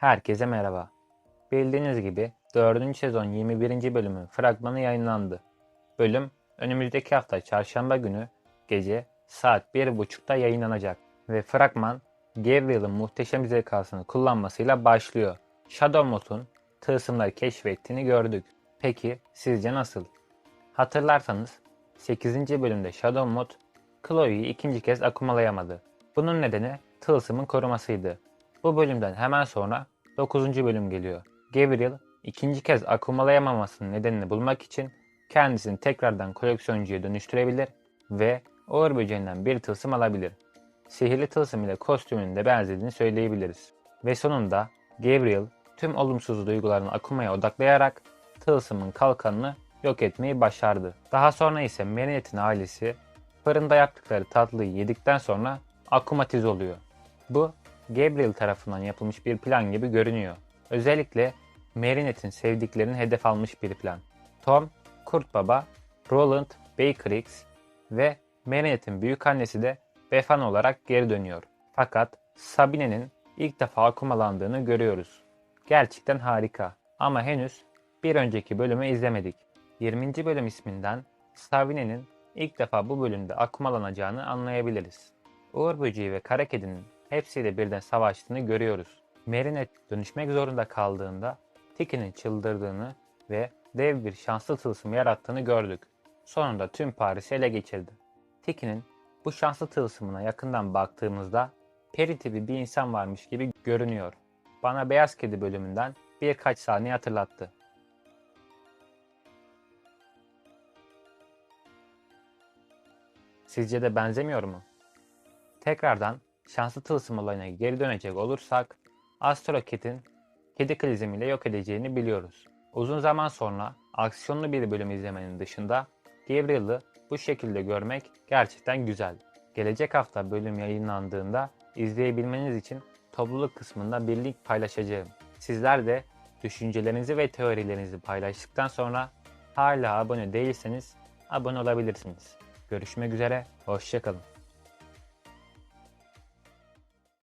Herkese merhaba. Bildiğiniz gibi 4. sezon 21. bölümün fragmanı yayınlandı. Bölüm önümüzdeki hafta çarşamba günü gece saat 1.30'da yayınlanacak ve fragman Gabriel'ın muhteşem zekasını kullanmasıyla başlıyor. Shadow Mode'un tılsımları keşfettiğini gördük. Peki sizce nasıl? Hatırlarsanız 8. bölümde Shadow Mod Chloe'yi ikinci kez akumalayamadı. Bunun nedeni tılsımın korumasıydı. Bu bölümden hemen sonra 9. bölüm geliyor. Gabriel ikinci kez akumalayamamasının nedenini bulmak için kendisini tekrardan koleksiyoncuya dönüştürebilir ve Uğur böceğinden bir tılsım alabilir. Sihirli tılsım ile kostümünün de benzediğini söyleyebiliriz. Ve sonunda Gabriel tüm olumsuz duygularını akumaya odaklayarak tılsımın kalkanını yok etmeyi başardı. Daha sonra ise Marinette'in ailesi fırında yaptıkları tatlıyı yedikten sonra akumatiz oluyor. Bu Gabriel tarafından yapılmış bir plan gibi görünüyor. Özellikle Marinette'in sevdiklerini hedef almış bir plan. Tom, Kurt Baba, Roland, Baker X ve Marinette'in büyük annesi de Befan olarak geri dönüyor. Fakat Sabine'nin ilk defa akumalandığını görüyoruz. Gerçekten harika ama henüz bir önceki bölümü izlemedik. 20. bölüm isminden Sabine'nin ilk defa bu bölümde akumalanacağını anlayabiliriz. Uğur Böceği ve Kara Kedi'nin hepsiyle birden savaştığını görüyoruz. Marinette dönüşmek zorunda kaldığında Tiki'nin çıldırdığını ve dev bir şanslı tılsım yarattığını gördük. Sonunda tüm Paris'i ele geçirdi. Tiki'nin bu şanslı tılsımına yakından baktığımızda peri tipi bir insan varmış gibi görünüyor. Bana Beyaz Kedi bölümünden birkaç saniye hatırlattı. Sizce de benzemiyor mu? Tekrardan şanslı tılsım olayına geri dönecek olursak Astro kedi klizmiyle yok edeceğini biliyoruz. Uzun zaman sonra aksiyonlu bir bölüm izlemenin dışında Gabriel'ı bu şekilde görmek gerçekten güzel. Gelecek hafta bölüm yayınlandığında izleyebilmeniz için topluluk kısmında bir link paylaşacağım. Sizler de düşüncelerinizi ve teorilerinizi paylaştıktan sonra hala abone değilseniz abone olabilirsiniz. Görüşmek üzere, hoşçakalın.